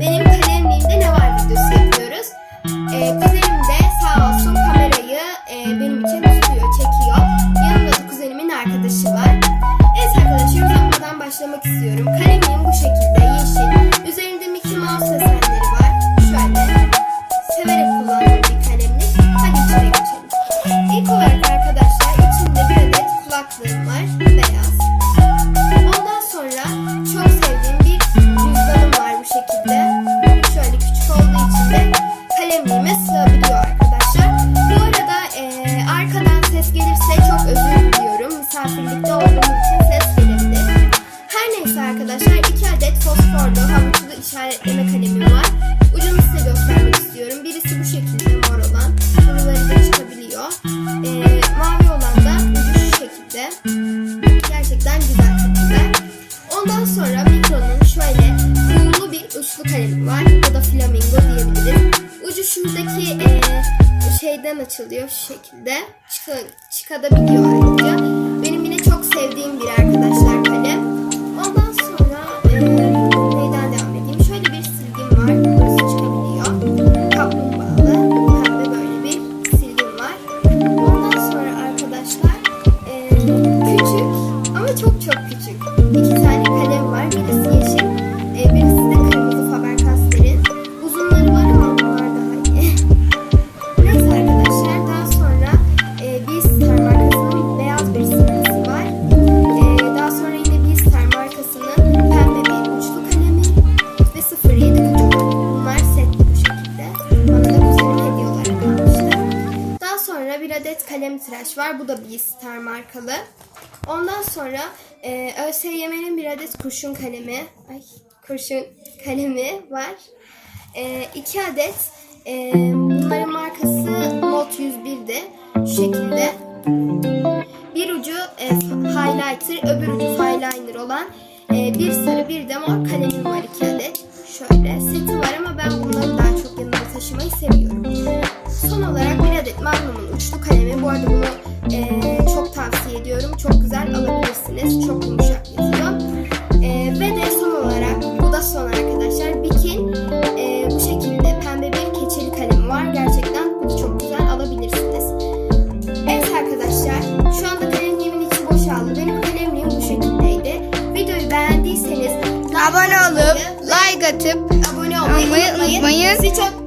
Benim kalemliğimde ne var videosu yapıyoruz. Ee, için ses gelebilir. Her neyse arkadaşlar iki adet fosforlu havuçlu işaretleme kalemim var. Ucunu size göstermek istiyorum. Birisi bu şekilde mor olan. Buraları da çıkabiliyor. Eee, mavi olan da ucu şu şekilde. Gerçekten güzel kalemler. Ondan sonra Micron'un şöyle kuğulu bir uçlu kalemi var. O da flamingo diyebilirim. Ucu şuradaki eee, şeyden açılıyor şu şekilde. Çıka, çıkabiliyor ayrıca. Sevdiğim bir arkadaşlar sonra bir adet kalem tıraş var. Bu da Beastar markalı. Ondan sonra e, ÖSYM'nin bir adet kurşun kalemi, ay kurşun kalemi var. E, iki adet e, bunların markası Not 101'di. Şu şekilde. Bir ucu e, highlighter, öbür ucu eyeliner olan e, bir sarı bir de mor kalemim var iki adet. Olmayı unutmayın. çok